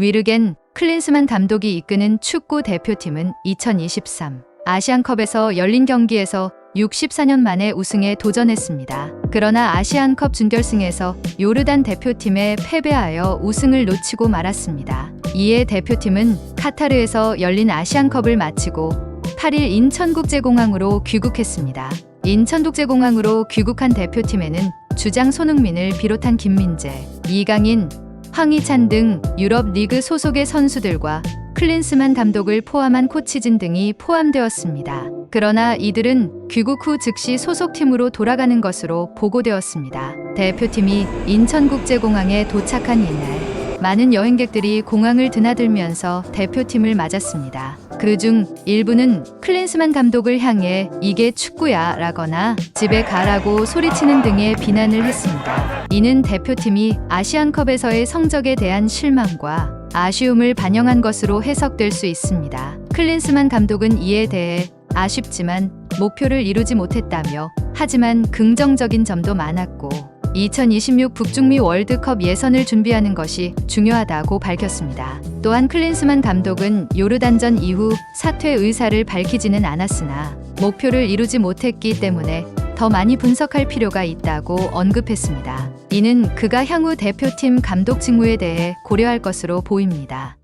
위르겐 클린스만 감독이 이끄는 축구 대표팀은 2023 아시안컵에서 열린 경기에서 64년 만에 우승에 도전했습니다. 그러나 아시안컵 준결승에서 요르단 대표팀에 패배하여 우승을 놓치고 말았습니다. 이에 대표팀은 카타르에서 열린 아시안컵을 마치고 8일 인천국제공항으로 귀국했습니다. 인천국제공항으로 귀국한 대표팀에는 주장 손흥민을 비롯한 김민재, 이강인, 황희찬 등 유럽 리그 소속의 선수들과 클린스만 감독을 포함한 코치진 등이 포함되었습니다. 그러나 이들은 귀국 후 즉시 소속팀으로 돌아가는 것으로 보고되었습니다. 대표팀이 인천국제공항에 도착한 이날, 많은 여행객들이 공항을 드나들면서 대표팀을 맞았습니다. 그중 일부는 클린스만 감독을 향해 이게 축구야 라거나 집에 가라고 소리치는 등의 비난을 했습니다. 이는 대표팀이 아시안컵에서의 성적에 대한 실망과 아쉬움을 반영한 것으로 해석될 수 있습니다. 클린스만 감독은 이에 대해 아쉽지만 목표를 이루지 못했다며 하지만 긍정적인 점도 많았고 2026 북중미 월드컵 예선을 준비하는 것이 중요하다고 밝혔습니다. 또한 클린스만 감독은 요르단전 이후 사퇴 의사를 밝히지는 않았으나 목표를 이루지 못했기 때문에 더 많이 분석할 필요가 있다고 언급했습니다. 이는 그가 향후 대표팀 감독 직무에 대해 고려할 것으로 보입니다.